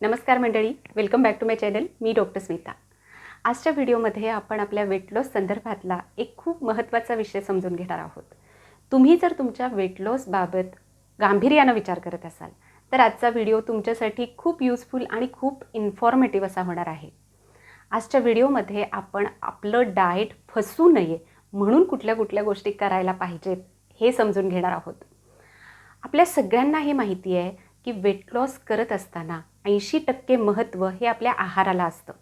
नमस्कार मंडळी welcome back to my channel me doctor Smita. आजच्या व्हिडिओमध्ये आपण आपल्या वेट लॉस संदर्भातला एक खूप महत्त्वाचा विषय समजून घेणार आहोत. तुम्ही जर तुमच्या वेट लॉसबाबत गांभीर्यानं विचार करत असाल तर आजचा व्हिडिओ तुमच्यासाठी खूप युजफुल आणि खूप इन्फॉर्मेटिव्ह असा होणार आहे. आजच्या व्हिडिओमध्ये आपण आपलं डाएट फसू नये म्हणून कुठल्या कुठल्या गोष्टी करायला पाहिजेत हे समजून घेणार आहोत. आपल्या सगळ्यांना हे माहिती आहे की वेट लॉस करत असताना ऐंशी टक्के महत्त्व हे आपल्या आहाराला असतं.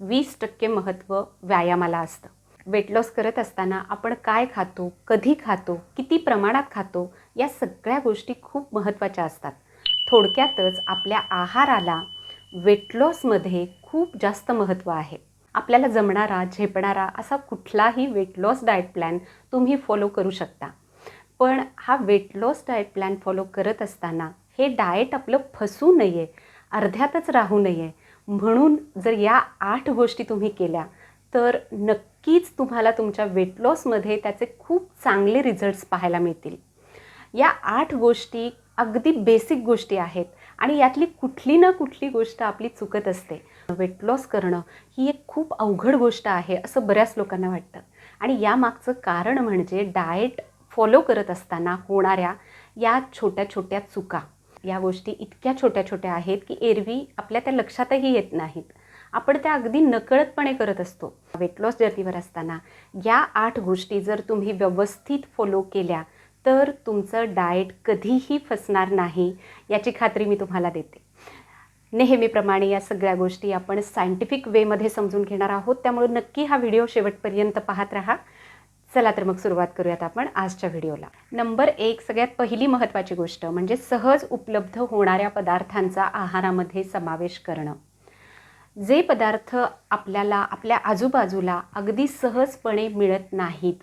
वीस टक्के महत्त्व व्यायामाला असतं. वेट लॉस करत असताना आपण काय खातो कधी खातो किती प्रमाणात खातो या सगळ्या गोष्टी खूप महत्त्वाच्या असतात. थोडक्यातच आपल्या आहाराला वेट लॉसमध्ये खूप जास्त महत्त्व आहे. आपल्याला जमणारा झेपणारा असा कुठलाही वेट लॉस डाएट प्लॅन तुम्ही फॉलो करू शकता. पण हा weight loss diet plan follow करत असताना हे डाएट आपलं फसू नये अर्ध्यातच राहू नये. म्हणून जर या आठ गोष्टी तुम्ही केल्या तर नक्कीच तुम्हाला तुमच्या वेट लॉसमध्ये त्याचे खूप चांगले रिझल्ट्स पाहायला मिळतील. या आठ गोष्टी अगदी बेसिक गोष्टी आहेत आणि यातली कुठली ना कुठली गोष्ट आपली चुकत असते. वेट लॉस करणं ही एक खूप अवघड गोष्ट आहे असं बऱ्याच लोकांना वाटतं. आणि यामागचं कारण म्हणजे डाएट फॉलो करत असताना होणाऱ्या या छोट्या छोट्या चुका. या गोष्टी इतक्या छोट्या छोट्या आहेत की एरवी आपल्या त्या लक्षातही येत नाहीत. आपण त्या अगदी नकळतपणे करत असतो. वेट लॉस जर्नीवर असताना या आठ गोष्टी जर तुम्ही व्यवस्थित फॉलो केल्या तर तुमचं डाएट कधीही फसणार नाही याची खात्री मी तुम्हाला देते. नेहमीप्रमाणे या सगळ्या गोष्टी आपण सायंटिफिक वेमध्ये समजून घेणार आहोत. त्यामुळे नक्की हा व्हिडिओ शेवटपर्यंत पाहत राहा. चला तर मग सुरुवात करूयात आपण आजच्या व्हिडिओला नंबर एक सगळ्यात पहिली महत्त्वाची गोष्ट म्हणजे सहज उपलब्ध होणाऱ्या पदार्थांचा आहारामध्ये समावेश करणं. जे पदार्थ आपल्याला आपल्या आजूबाजूला अगदी सहजपणे मिळत नाहीत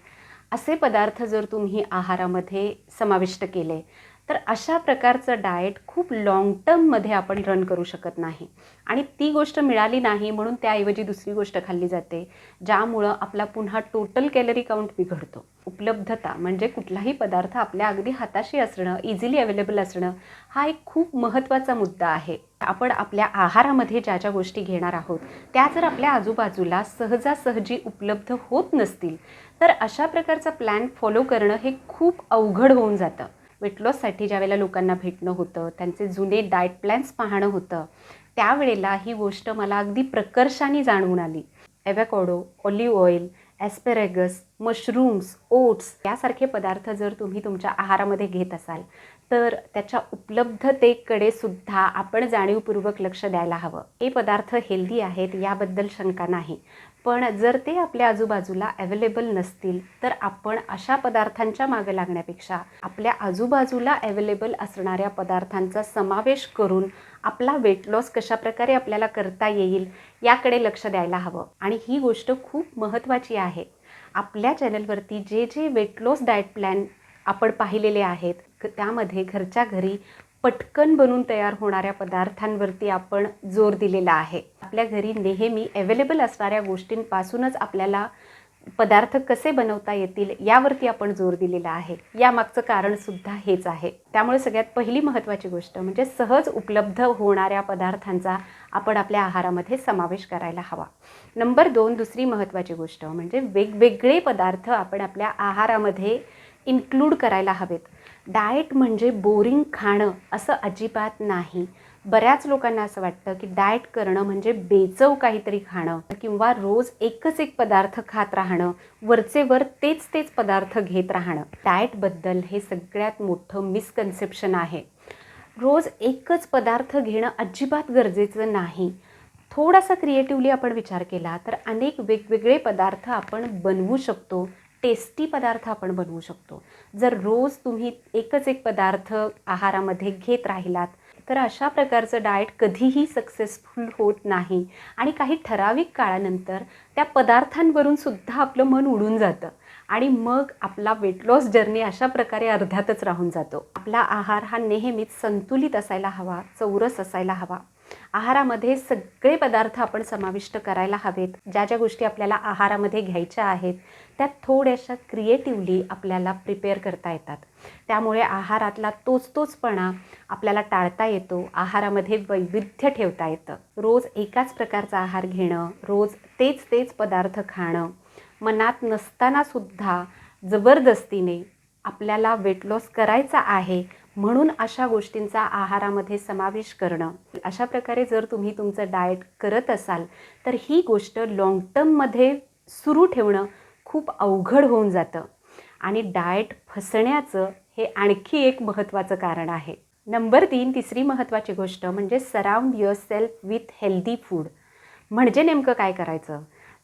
असे पदार्थ जर तुम्ही आहारामध्ये समाविष्ट केले तर अशा प्रकारचं डाएट खूप लाँग टर्ममध्ये आपण रन करू शकत नाही. आणि ती गोष्ट मिळाली नाही म्हणून त्याऐवजी दुसरी गोष्ट खाल्ली जाते ज्यामुळं आपला पुन्हा टोटल कॅलरी काउंट बिघडतो. उपलब्धता म्हणजे कुठलाही पदार्थ आपल्या अगदी हाताशी असणं इझिली अवेलेबल असणं हा एक खूप महत्त्वाचा मुद्दा आहे. आपण आपल्या आहारामध्ये ज्या ज्या गोष्टी घेणार आहोत त्या जर आपल्या आजूबाजूला सहजासहजी उपलब्ध होत नसतील तर अशा प्रकारचा प्लॅन फॉलो करणं हे खूप अवघड होऊन जातं. वेट लॉससाठी ज्यावेळेला लोकांना भेटणं होतं त्यांचे जुने डाएट प्लॅन्स पाहणं होतं त्यावेळेला ही गोष्ट मला अगदी प्रकर्षाने जाणवून आली. Avocado olive oil asparagus mushrooms oats यासारखे पदार्थ जर तुम्ही तुमच्या आहारामध्ये घेत असाल तर त्याच्या उपलब्धतेकडे सुद्धा आपण जाणीवपूर्वक लक्ष द्यायला हवं. हे पदार्थ हेल्दी आहेत याबद्दल शंका नाही. पण जर ते आपल्या आजूबाजूला अवेलेबल नसतील तर आपण अशा पदार्थांच्या मागे लागण्यापेक्षा आपल्या आजूबाजूला अवेलेबल असणाऱ्या पदार्थांचा समावेश करून आपला वेट लॉस कशाप्रकारे आपल्याला करता येईल याकडे लक्ष द्यायला हवं. आणि ही गोष्ट खूप महत्त्वाची आहे. आपल्या चॅनलवरती जे जे वेट लॉस डाएट प्लॅन आपण पाहिलेले आहेत त्यामध्ये घरच्या घरी पटकन बनून तयार होणाऱ्या पदार्थांवरती आपण जोर दिलेला आहे. आपल्या घरी नेहमी अवेलेबल असणाऱ्या गोष्टींपासूनच आपल्याला पदार्थ कसे बनवता येतील यावरती आपण जोर दिलेला आहे. यामागचं कारणसुद्धा हेच आहे. त्यामुळे सगळ्यात पहिली महत्त्वाची गोष्ट म्हणजे सहज उपलब्ध होणाऱ्या पदार्थांचा आपण आपल्या आहारामध्ये समावेश करायला हवा. नंबर दोन दुसरी महत्त्वाची गोष्ट म्हणजे वेगवेगळे पदार्थ आपण आपल्या आहारामध्ये इन्क्लूड करायला हवेत. डाएट म्हणजे बोरिंग खाणं असं अजिबात नाही. बऱ्याच लोकांना असं वाटतं की डाएट करणं म्हणजे बेचव काहीतरी खाणं किंवा रोज एकच एक पदार्थ खात राहणं वरचे वर तेच तेच पदार्थ घेत राहणं. डाएटबद्दल हे सगळ्यात मोठं मिसकन्सेप्शन आहे. रोज एकच पदार्थ घेणं अजिबात गरजेचं नाही. थोडासा क्रिएटिव्हली आपण विचार केला तर अनेक वेगवेगळे पदार्थ आपण बनवू शकतो टेस्टी पदार्थ आपण बनवू शकतो. जर रोज तुम्ही एकच एक पदार्थ आहारामध्ये घेत राहिलात तर अशा प्रकारचं डाएट कधीही सक्सेसफुल होत नाही. आणि काही ठराविक काळानंतर त्या पदार्थांवरून सुद्धा आपलं मन उडून जातं. आणि मग आपला वेट लॉस जर्नी अशा प्रकारे अर्ध्यातच राहून जातो. आपला आहार हा नेहमीच संतुलित असायला हवा चौरस असायला हवा. आहारामध्ये सगळे पदार्थ आपण समाविष्ट करायला हवेत. ज्या ज्या गोष्टी आपल्याला आहारामध्ये घ्यायच्या आहेत त्या थोड्याशा क्रिएटिव्हली आपल्याला प्रिपेअर करता येतात. त्यामुळे आहारातला तोच तोचपणा आपल्याला टाळता येतो. आहारामध्ये वैविध्य ठेवता येतं. रोज एकाच प्रकारचा आहार घेणं रोज तेच तेच पदार्थ खाणं मनात नसतानासुद्धा जबरदस्तीने आपल्याला वेट लॉस करायचा आहे म्हणून अशा गोष्टींचा आहारामध्ये समावेश करणं. अशा प्रकारे जर तुम्ही तुमचं डाएट करत असाल तर ही गोष्ट लाँग टर्ममध्ये सुरू ठेवणं खूप अवघड होऊन जातं. आणि डाएट फसण्याचं हे आणखी एक महत्त्वाचं कारण आहे. नंबर तीन तिसरी महत्त्वाची गोष्ट म्हणजे surround yourself with healthy food म्हणजे नेमकं काय करायचं?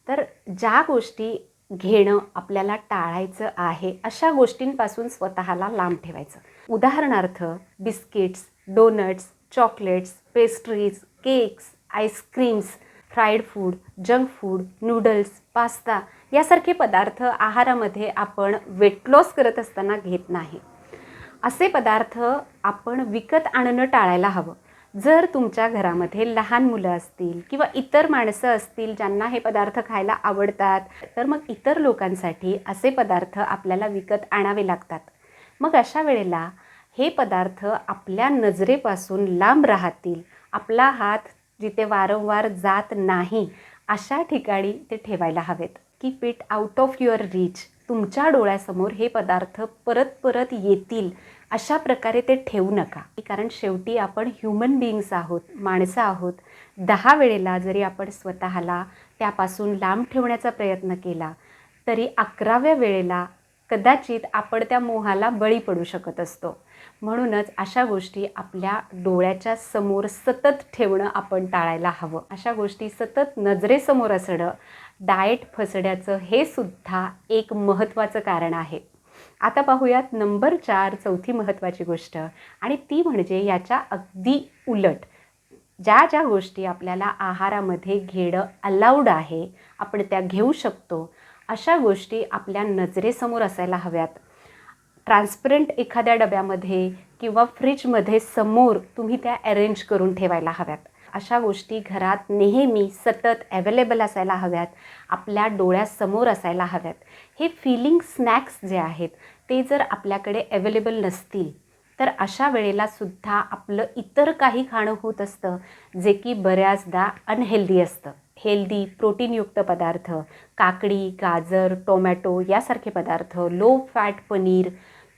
तर ज्या गोष्टी घेणं आपल्याला टाळायचं आहे अशा गोष्टींपासून स्वतःला लांब ठेवायचं. उदाहरणार्थ biscuits doughnuts chocolates pastries cakes ice creams fried food junk food noodles pasta यासारखे पदार्थ आहारामध्ये आपण वेट लॉस करत असताना घेत नाही. असे पदार्थ आपण विकत आणणं टाळायला हवं. जर तुमच्या घरामध्ये लहान मुलं असतील किंवा इतर माणसं असतील ज्यांना हे पदार्थ खायला आवडतात तर मग इतर लोकांसाठी असे पदार्थ आपल्याला विकत आणावे लागतात. मग अशा वेळेला हे पदार्थ आपल्या नजरेपासून लांब राहतील. आपला हात जिथे वारंवार जात नाही अशा ठिकाणी ते ठेवायला हवेत. Keep it out of your reach तुमच्या डोळ्यासमोर हे पदार्थ परत परत येतील. अशा प्रकारे ते ठेवू नका. कारण शेवटी आपण ह्युमन बिईंग्स आहोत माणसं आहोत. दहा वेळेला जरी आपण स्वतःला त्यापासून लांब ठेवण्याचा प्रयत्न केला तरी अकराव्या वेळेला कदाचित आपण त्या मोहाला बळी पडू शकत असतो. म्हणूनच अशा गोष्टी आपल्या डोळ्याच्या समोर सतत ठेवणं आपण टाळायला हवं. अशा गोष्टी सतत नजरेसमोर असणं डाएट फसण्याचं हे सुद्धा एक महत्त्वाचं कारण आहे. आता पाहूयात नंबर चार चौथी महत्त्वाची गोष्ट. आणि ती म्हणजे याच्या अगदी उलट. ज्या ज्या गोष्टी आपल्याला आहारामध्ये घेणं अलाउड आहे आपण त्या घेऊ शकतो अशा गोष्टी आपल्या नजरेसमोर असायला हव्यात. ट्रान्सपरंट एखाद्या डब्यामध्ये किंवा फ्रीजमध्ये समोर तुम्ही त्या अरेंज करून ठेवायला हव्यात. अशा गोष्टी घरात नेहमी सतत ॲवेलेबल असायला हव्यात. आपल्या डोळ्यासमोर असायला हव्यात. हे फिलिंग स्नॅक्स जे आहेत ते जर आपल्याकडे अवेलेबल नसतील तर अशा वेळेला सुद्धा आपलं इतर काही खाणं होत असतं जे की बऱ्याचदा अनहेल्दी असतं. हेल्दी प्रोटीनयुक्त पदार्थ काकडी गाजर टोमॅटो यासारखे पदार्थ लो फॅट पनीर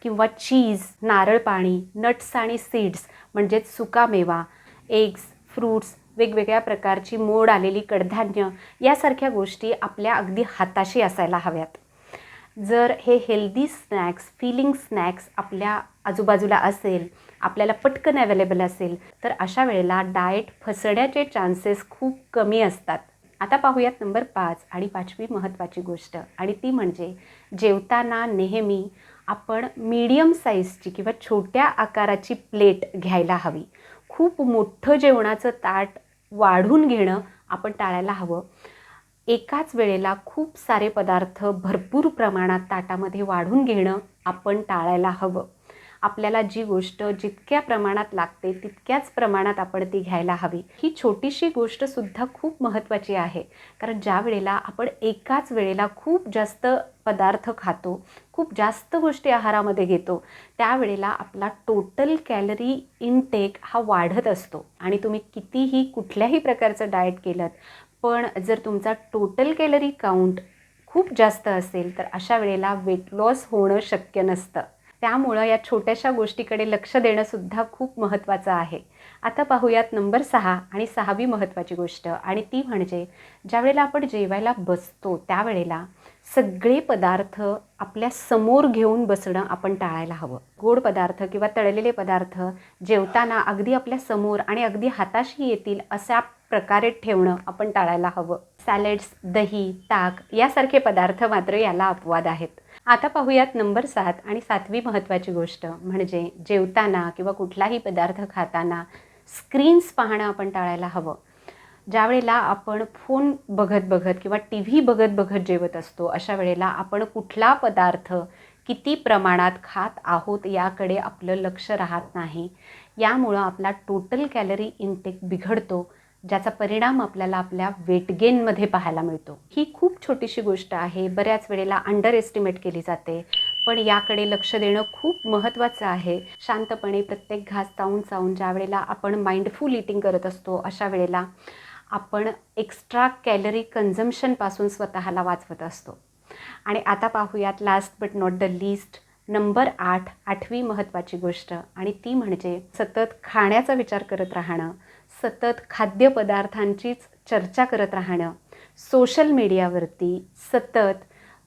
किंवा चीज नारळ पाणी नट्स आणि सीड्स म्हणजेच सुकामेवा एग्स फ्रूट्स वेगवेगळ्या प्रकारची मोड आलेली कडधान्य यासारख्या गोष्टी आपल्या अगदी हाताशी असायला हव्यात. जर हे हेल्दी स्नॅक्स फिलिंग स्नॅक्स आपल्या आजूबाजूला असेल आपल्याला पटकन अवेलेबल असेल तर अशा वेळेला डाएट फसण्याचे चान्सेस खूप कमी असतात. आता पाहूयात नंबर पाच आणि पाचवी महत्त्वाची गोष्ट आणि ती म्हणजे जेवताना नेहमी आपण मीडियम साईजची किंवा छोट्या आकाराची प्लेट घ्यायला हवी. खूप मोठं जेवणाचं ताट वाढून घेणं आपण टाळायला हवं. एकाच वेळेला खूप सारे पदार्थ भरपूर प्रमाणात ताटामध्ये वाढून घेणं आपण टाळायला हवं. आपल्याला जी गोष्ट जितक्या प्रमाणात लागते तितक्याच प्रमाणात आपण ती घ्यायला हवी. ही छोटीशी गोष्टसुद्धा खूप महत्त्वाची आहे. कारण ज्या वेळेला आपण एकाच वेळेला खूप जास्त पदार्थ खातो खूप जास्त गोष्टी आहारामध्ये घेतो त्यावेळेला आपला टोटल कॅलरी इनटेक हा वाढत असतो. आणि तुम्ही कितीही कुठल्याही प्रकारचं डाएट केलं पण जर तुमचा टोटल कॅलरी काउंट खूप जास्त असेल तर अशा वेळेला वेट लॉस होणं शक्य नसतं. त्यामुळं या छोट्याशा गोष्टीकडे लक्ष देणंसुद्धा खूप महत्त्वाचं आहे. आता पाहूयात नंबर सहा आणि सहावी महत्त्वाची गोष्ट आणि ती म्हणजे ज्यावेळेला आपण जेवायला बसतो त्यावेळेला सगळे पदार्थ आपल्यासमोर घेऊन बसणं आपण टाळायला हवं. गोड पदार्थ किंवा तळलेले पदार्थ जेवताना अगदी आपल्यासमोर आणि अगदी हाताशी येतील अशा प्रकारे ठेवणं आपण टाळायला हवं. सॅलेड्स दही ताक यासारखे पदार्थ मात्र याला अपवाद आहेत. आता पाहूयात नंबर सात आणि सातवी महत्त्वाची गोष्ट म्हणजे जेवताना किंवा कुठलाही पदार्थ खाताना स्क्रीन्स पाहणं आपण टाळायला हवं. ज्यावेळेला आपण फोन बघत बघत किंवा टी व्ही बघत बघत जेवत असतो अशा वेळेला आपण कुठला पदार्थ किती प्रमाणात खात आहोत याकडे आपलं लक्ष राहत नाही. यामुळं आपला टोटल कॅलरी इनटेक बिघडतो. ज्याचा परिणाम आपल्याला आपल्या वेट गेनमध्ये पाहायला मिळतो. ही खूप छोटीशी गोष्ट आहे. बऱ्याच वेळेला अंडर एस्टिमेट केली जाते. पण याकडे लक्ष देणं खूप महत्त्वाचं आहे. शांतपणे प्रत्येक घास चावून चावून ज्या वेळेला आपण माइंडफुल इटिंग करत असतो अशा वेळेला आपण एक्स्ट्रा कॅलरी कन्झम्शनपासून स्वतःला वाचवत असतो. आणि आता पाहूयात last but not the list number आठ आठवी महत्त्वाची गोष्ट. आणि ती म्हणजे सतत खाण्याचा विचार करत राहणं. सतत खाद्यपदार्थांचीच चर्चा करत राहणं. सोशल मीडियावरती सतत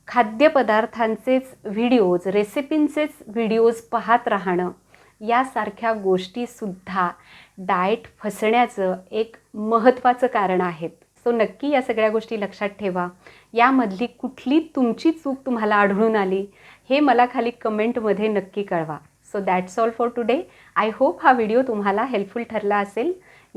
खाद्यपदार्थांचेच व्हिडिओज रेसिपींचेच व्हिडिओज पाहत राहणं. यासारख्या गोष्टीसुद्धा डाएट फसण्याचं एक महत्त्वाचं कारण आहेत. सो नक्की या सगळ्या गोष्टी लक्षात ठेवा. यामधली कुठली तुमची चूक तुम्हाला आढळून आली हे मला खाली कमेंटमध्ये नक्की कळवा. So that's all for today I hope हा व्हिडिओ तुम्हाला हेल्पफुल ठरला असेल.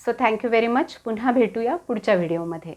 सो थँक्यू व्हेरी मच पुन्हा भेटूया पुढच्या व्हिडिओमध्ये.